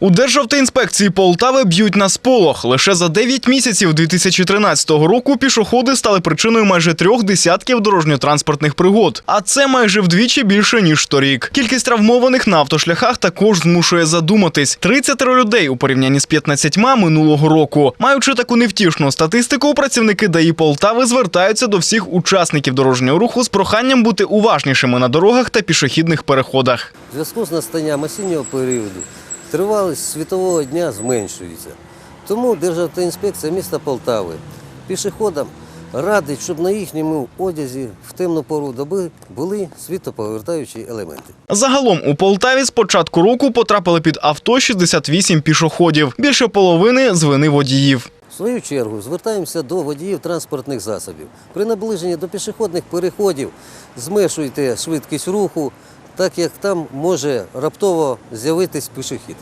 У Державтоінспекції Полтави б'ють на сполох. Лише за 9 місяців 2013 року пішоходи стали причиною майже трьох десятків дорожньо-транспортних пригод. А це майже вдвічі більше, ніж торік. Кількість травмованих на автошляхах також змушує задуматись. 30 людей у порівнянні з 15 минулого року. Маючи таку невтішну статистику, працівники ДАІ Полтави звертаються до всіх учасників дорожнього руху з проханням бути уважнішими на дорогах та пішохідних переходах. В зв'язку з настанням осіннього періоду тривалість світового дня зменшується. Тому Державтоінспекція міста Полтави пішоходам радить, щоб на їхньому одязі в темну пору доби були світоповертаючі елементи. Загалом у Полтаві з початку року потрапили під авто 68 пішоходів. Більше половини з вини водіїв. В свою чергу звертаємося до водіїв транспортних засобів. При наближенні до пішохідних переходів зменшуйте швидкість руху, так як там може раптово з'явитись пішохід.